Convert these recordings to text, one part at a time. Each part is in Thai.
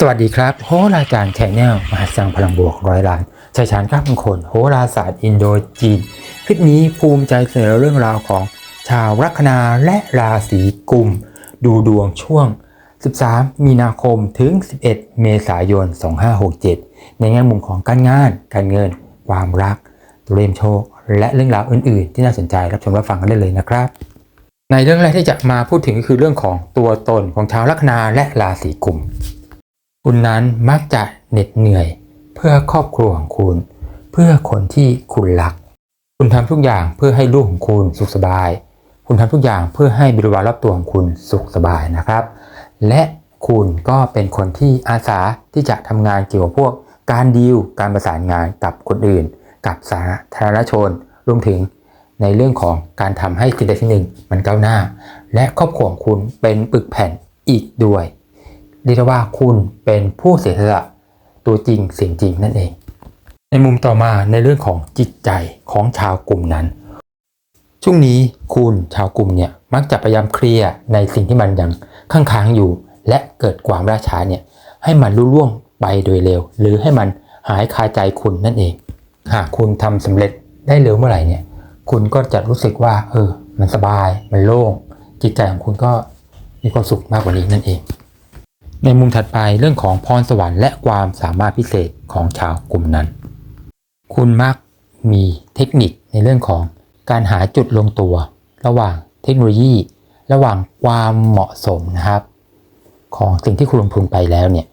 สวัสดีครับ โหราจารย์แชนแนลมหาสร้างพลังบวกร้อยล้านชัยชาญครับมงคลโหราศาสตร์อินโดจีน คลิปนี้ภูมิใจเสนอเรื่องราวของชาวลัคนาและราศีกุม ดูดวงช่วง 13 มีนาคมถึง 11 เมษายน 2567 ในแง่มุมของการงาน การเงิน ความรัก ตัวเลขโชค และเรื่องราวอื่น ๆ ที่น่าสนใจรับชมรับฟังกันได้เลยนะครับ ในเรื่องแรกที่จะมาพูดถึงก็คือเรื่องของตัวตนของชาวลัคนาและราศีกุม คุณนั้นมักจะเหน็ดเหนื่อย เพื่อครอบครัวของคุณ เพื่อคนที่คุณรัก คุณทำทุกอย่างเพื่อให้ลูกของคุณสุขสบาย คุณทำทุกอย่างเพื่อให้บริวารรอบตัวของคุณสุขสบายนะครับ และคุณก็เป็นคนที่อาสาที่จะทำงานเกี่ยวกับพวกการดีลการประสานงานกับคนอื่น กับสาธารณชนรวมถึงในเรื่องของการทำให้สิ่งใดสิ่งหนึ่งมันก้าวหน้า และครอบครัวของคุณเป็นปึกแผ่นอีกด้วย เรียกว่าคุณเป็นผู้เสียสละตัวจริงเสียงจริงนั่นเอง ในมุมต่อมาในเรื่องของจิตใจของชาวกลุ่มนั้น ช่วงนี้คุณชาวกลุ่มเนี่ยมักจะพยายามเคลียร์ในสิ่งที่มันยังค้างค้างอยู่ และเกิดความราช้าเนี่ยให้มันรุ่ล่วงไปโดยเร็ว หรือให้มันหายคาใจคุณนั่นเอง หากคุณทำสำเร็จได้เร็วเมื่อไหร่เนี่ย คุณก็จะรู้สึกว่า เออ มันสบายมันโล่งจิตใจของคุณก็มีความสุขมากกว่านี้นั่นเอง ในมุมถัดไปเรื่องของพรสวรรค์และความสามารถพิเศษของชาวกลุ่มนั้น คุณมักมีเทคนิคในเรื่องของการหาจุดลงตัว ระหว่างเทคโนโลยี ระหว่างความเหมาะสมนะครับ ของสิ่งที่คุณลงทุนไปแล้วเนี่ย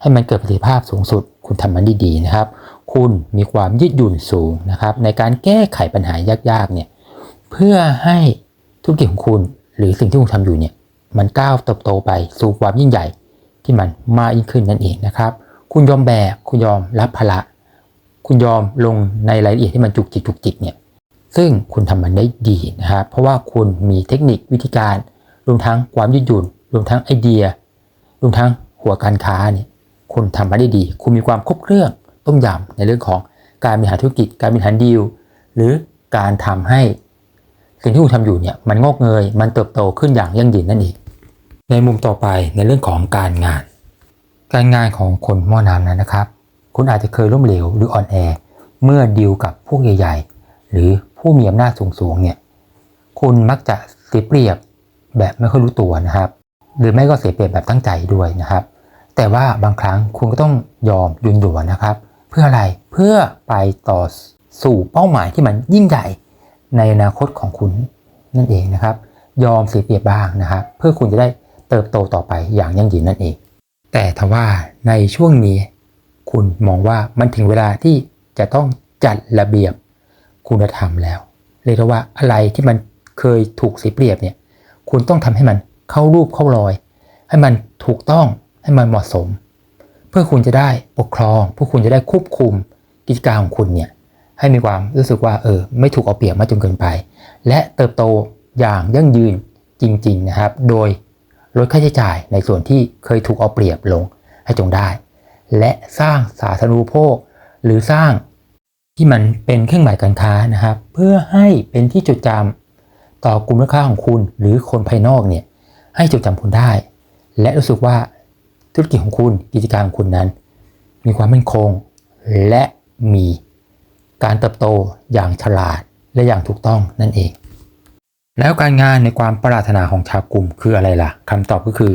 ให้มันเกิดประสิทธิภาพสูงสุด คุณทำมันด้ดีนะครับ คุณมีความยืดหยุ่นสูงนะครับ ในการแก้ไขปัญหายากๆเนี่ยเพื่อให้ธุรกิจของคุณหรือสิ่งที่คุณทำอยู่เนี่ยมันก้าวเติบโตไปสู่ความยิ่งใหญ่ ที่มันมากยิ่งขึ้นนั่นเองนะครับ คุณยอมแบกคุณยอมรับภาระคุณยอมลงในรายละเอียดที่มันจุกจิกจุกจิกเนี่ยซึ่งคุณทำมันได้ดีนะครับเพราะว่าคุณมีเทคนิควิธีการ รวมทั้งความยืดหยุ่น รวมทั้งไอเดีย รวมทั้งหัวการค้าเนี่ยคุณทำมาได้ดี คุณมีความครบเครื่องต้มยำในเรื่องของการบริหารธุรกิจ การบริหารดีล หรือการทำให้สิ่งที่คุณทำอยู่เนี่ยมันงอกเงย มันเติบโตขึ้นอย่างยั่งยืนนั่นเอง ในมุมต่อไปในเรื่องของการงาน การงานของคนหม้อน้ำนั้นนะครับ คุณอาจจะเคยล้มเหลวหรืออ่อนแอ เมื่อดีลกับพวกใหญ่ ๆ หรือผู้มีอำนาจสูงๆเนี่ยคุณมักจะเสียเปรียบแบบไม่ค่อยรู้ตัวนะครับ หรือไม่ก็เสียเปรียบแบบตั้งใจด้วยนะครับ แต่ว่าบางครั้งคุณก็ต้องยอมยุนหยวนนะครับ เพื่ออะไรเพื่อไปต่อสู่เป้าหมายที่มันยิ่งใหญ่ในอนาคตของคุณนั่นเองนะครับ ยอมเสียเปรียบบ้างนะครับ เพื่อคุณจะได้ เติบโตต่อไปอย่างยั่งยืนนั่นเอง แต่ทว่าในช่วงนี้ คุณมองว่ามันถึงเวลาที่จะต้องจัดระเบียบคุณธรรมแล้ว เรียกว่าอะไรที่มันเคยถูกเสียเปรียบเนี่ยคุณต้องทำให้มันเข้ารูปเข้ารอย ให้มันถูกต้องให้มันเหมาะสม เพื่อคุณจะได้ปกครองเพื่อคุณจะได้ควบคุมกิจการของคุณเนี่ยให้มีความรู้สึกว่าเออไม่ถูกเอาเปรียบมากจนเกินไป และเติบโตอย่างยั่งยืนจริง ๆ นะครับ โดย ลดค่าใช้จ่ายในส่วนที่เคยถูกเอาเปรียบลงให้จงได้ และสร้างสาธารณูปโภค หรือสร้างที่มันเป็นเครื่องหมายการค้านะครับ เพื่อให้เป็นที่จดจำต่อกลุ่มลูกค้าของคุณหรือคนภายนอกเนี่ยให้จดจำคุณได้ และรู้สึกว่าธุรกิจของคุณกิจการของคุณนั้น มีความมั่นคง และมีการเติบโตอย่างฉลาดและอย่างถูกต้องนั่นเอง แล้วการงานในความปรารถนาของชาวกลุ่มคืออะไรล่ะคำตอบก็คือ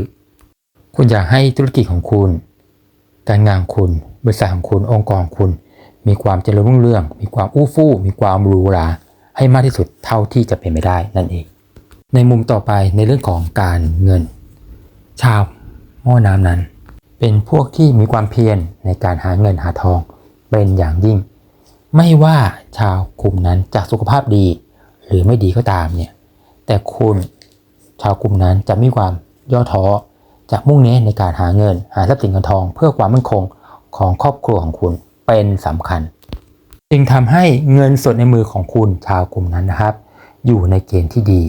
คุณอยากให้ธุรกิจของคุณ การงานคุณ บริษัทของคุณองค์กรคุณ มีความเจริญรุ่งเรือง มีความอู้ฟู่ มีความหรูหราให้มากที่สุดเท่าที่จะเป็นไปได้นั่นเอง ในมุมต่อไปในเรื่องของการเงิน ชาวหม้อน้ำนั้น เป็นพวกที่มีความเพียรในการหาเงินหาทองเป็นอย่างยิ่ง ไม่ว่าชาวกลุ่มนั้นจะสุขภาพดี หรือไม่ดีก็ตามเนี่ย แต่คุณชาวกลุ่มนั้นจะมีความย่อท้อจะมุ่งเน้นในการหาเงิน หาทรัพย์สินเงินทอง เพื่อความมั่นคงของครอบครัวของคุณเป็นสำคัญ จึงทำให้เงินสดในมือของคุณชาวกลุ่มนั้นนะครับ อยู่ในเกณฑ์ที่ดี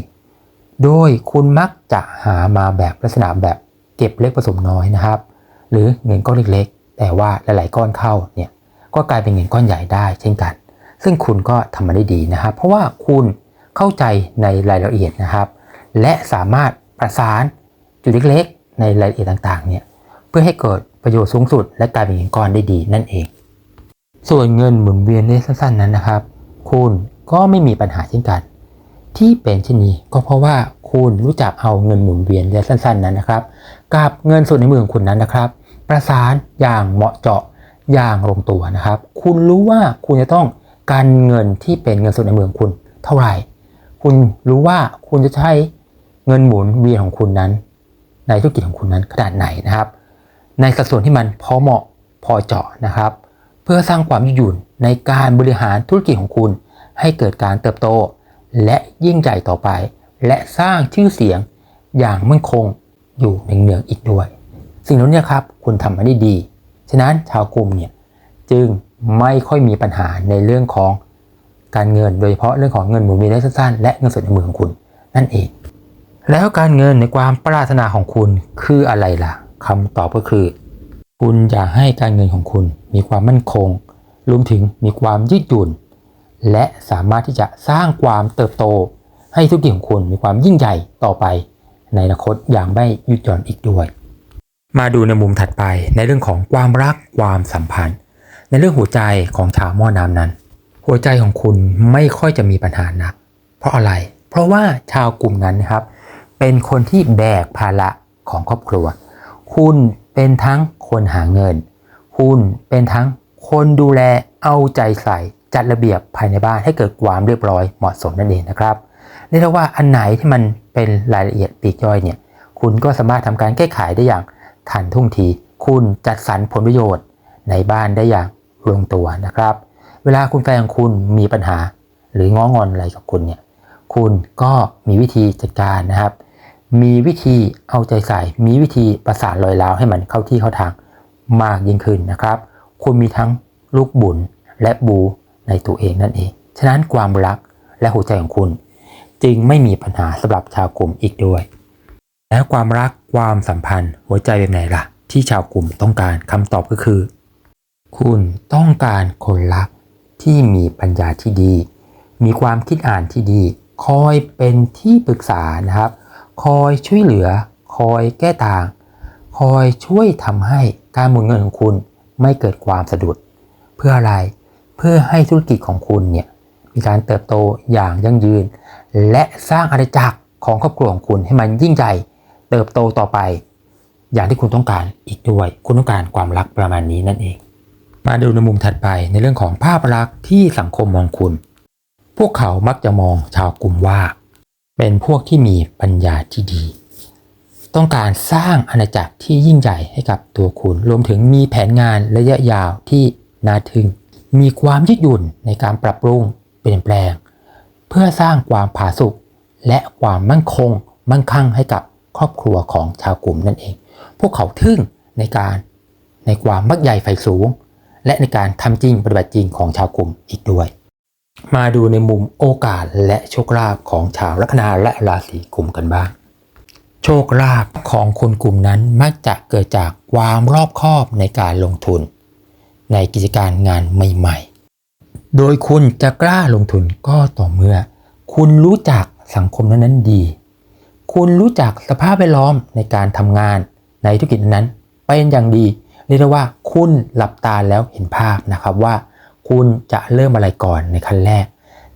โดยคุณมักจะหามาแบบลักษณะแบบเก็บเล็กผสมน้อยนะครับ หรือเงินก้อนเล็กๆ แต่ว่าหลาย ๆ ก้อนเข้าเนี่ยก็กลายเป็นเงินก้อนใหญ่ได้เช่นกัน ซึ่งคุณก็ทำมาได้ดีนะครับ เพราะว่าคุณ เข้าใจในรายละเอียดนะครับ และสามารถประสานจุดเล็กๆ ในรายละเอียดต่างๆเนี่ยเพื่อให้เกิดประโยชน์สูงสุด และกลายเป็นเงินก้อนได้ดีนั่นเอง ส่วนเงินหมุนเวียนระยะสั้นๆนั้นนะครับ คุณก็ไม่มีปัญหาเช่นกัน ที่เป็นเช่นนี้ก็เพราะว่าคุณรู้จักเอาเงินหมุนเวียนระยะสั้นๆนั้นนะครับ กับเงินส่วนในมือของคุณนั้นนะครับ ประสานอย่างเหมาะเจาะอย่างลงตัวนะครับ คุณรู้ว่าคุณจะต้องการเงินที่เป็นเงินส่วนในมือของคุณเท่าไหร่ คุณรู้ว่าคุณจะใช้เงินหมุนเวียนของคุณนั้น ในธุรกิจของคุณนั้นขนาดไหนนะครับ ในสัดส่วนที่มันพอเหมาะพอเจาะนะครับ เพื่อสร้างความยืดหยุ่นในการบริหารธุรกิจของคุณ ให้เกิดการเติบโต และยิ่งใหญ่ต่อไป และสร้างชื่อเสียงอย่างมั่นคงอยู่ในเนืองๆอีกด้วย สิ่งเหล่านี้ครับคุณทำมาได้ดี ฉะนั้นชาวกลุ่มเนี่ยจึงไม่ค่อยมีปัญหาในเรื่องของ การเงินโดยเฉพาะเรื่องของเงินหมุนเวียนระยะสั้นและเงินสดในมือของคุณ นั่นเอง แล้วการเงินในความปรารถนาของคุณคืออะไรล่ะคำตอบก็คือ คุณอยากให้การเงินของคุณมีความมั่นคงรวมถึงมีความยืดหยุ่น และสามารถที่จะสร้างความเติบโต ให้ธุรกิจของคุณมีความยิ่งใหญ่ต่อไป ในอนาคตอย่างไม่ยุดหย่อนอีกด้วย มาดูในมุมถัดไปในเรื่องของความรักความสัมพันธ์ ในเรื่องหัวใจของชาวม้อน้ำนั้น หัวใจของคุณไม่ค่อยจะมีปัญหานัก เพราะอะไร เพราะว่าชาวกลุ่มนั้นนะครับ เป็นคนที่แบกภาระของครอบครัว คุณเป็นทั้งคนหาเงิน คุณเป็นทั้งคนดูแลเอาใจใส่จัดระเบียบภายในบ้านให้เกิดความเรียบร้อยเหมาะสมนั่นเองนะครับเรียกได้ว่าอันไหนที่มันเป็นรายละเอียดปีกย่อยเนี่ย คุณก็สามารถทำการแก้ไขได้อย่างทันท่วงที คุณจัดสรรผลประโยชน์ในบ้านได้อย่างลงตัวนะครับ เวลาคุณแฟนของคุณมีปัญหา หรือง้องอนอะไรกับคุณเนี่ยคุณก็มีวิธีจัดการนะครับ มีวิธีเอาใจใส่ มีวิธีประสานรอยร้าวให้มันเข้าที่เข้าทางมากยิ่งขึ้นนะครับ คุณมีทั้งลูกบุญและบูในตัวเองนั่นเอง ฉะนั้นความรักและหัวใจของคุณ จึงไม่มีปัญหาสำหรับชาวกลุ่มอีกด้วย แล้วความรักความสัมพันธ์หัวใจแบบไหนล่ะ ที่ชาวกลุ่มต้องการคำตอบก็คือ คุณต้องการคนรัก ที่มีปัญญาที่ดี มีความคิดอ่านที่ดี คอยเป็นที่ปรึกษานะครับ คอยช่วยเหลือ คอยแก้ต่าง คอยช่วยทำให้การหมุนเงินของคุณไม่เกิดความสะดุด เพื่ออะไรเพื่อให้ธุรกิจของคุณเนี่ยมีการเติบโตอย่างยั่งยืน และสร้างอาณาจักรของครอบครัวของคุณให้มันยิ่งใหญ่เติบโตต่อไป อย่างที่คุณต้องการอีกด้วย คุณต้องการความรักประมาณนี้นั่นเอง มาดูในมุมถัดไปในเรื่องของภาพลักษณ์ที่สังคมมองคุณ พวกเขามักจะมองชาวกลุ่มว่า เป็นพวกที่มีปัญญาที่ดี ต้องการสร้างอาณาจักรที่ยิ่งใหญ่ให้กับตัวคุณ รวมถึงมีแผนงานระยะยาวที่น่าทึ่ง มีความยืดหยุ่นในการปรับปรุงเปลี่ยนแปลง เพื่อสร้างความผาสุกและความมั่นคง มั่งคั่งให้กับครอบครัวของชาวกลุ่มนั่นเอง พวกเขาทึ่งในการในความมักใหญ่ไฟสูง และในการทำจริงปฏิบัติจริงของชาวกลุ่มอีกด้วย มาดูในมุมโอกาสและโชคลาภของชาวลัคนาและราศีกลุ่มกันบ้าง โชคลาภของคนกลุ่มนั้นมักจะเกิดจากความรอบคอบในการลงทุน ในกิจการงานใหม่ๆ โดยคุณจะกล้าลงทุนก็ต่อเมื่อ คุณรู้จักสังคมนั้นๆดี คุณรู้จักสภาพแวดล้อมในการทำงานในธุรกิจนั้นเป็นอย่างดี เรียกได้ว่าคุณหลับตาแล้วเห็นภาพนะครับว่า คุณจะเริ่มอะไรก่อนในขั้นแรก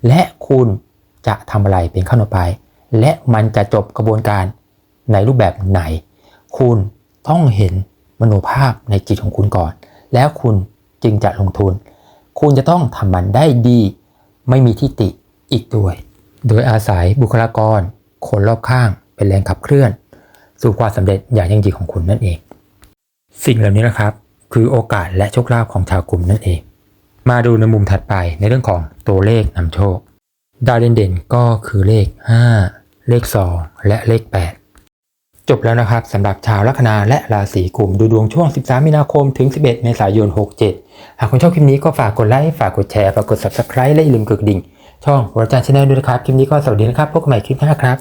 และคุณจะทำอะไรเป็นขั้นต่อไป และมันจะจบกระบวนการในรูปแบบไหน คุณต้องเห็นมโนภาพในจิตของคุณก่อน แล้วคุณจึงจะลงทุน คุณจะต้องทำมันได้ดี ไม่มีที่ติอีกด้วย โดยอาศัยบุคลากร คนรอบข้างเป็นแรงขับเคลื่อน สู่ความสำเร็จอย่างยั่งยืนของคุณนั่นเอง สิ่งเหล่านี้นะครับ คือโอกาสและโชคลาภของชาวกลุ่มนั่นเอง มาดูในมุมถัดไปในเรื่องของตัวเลขนำโชค ดาวเด่นๆก็คือเลข 5 เลข 2 และเลข 8 จบแล้วนะครับสำหรับชาวลัคนาและราศีกลุ่มดูดวงช่วง 13 มีนาคมถึง 11 เมษายน 67 หากคุณชอบคลิปนี้ก็ฝากกดไลค์ฝากกดแชร์ฝากกด subscribe และอย่าลืมกดกระดิ่งช่องวรจันทร์ชาแนลด้วยนะครับ คลิปนี้ก็สวัสดีนะครับ พบกันใหม่คลิปหน้าครับ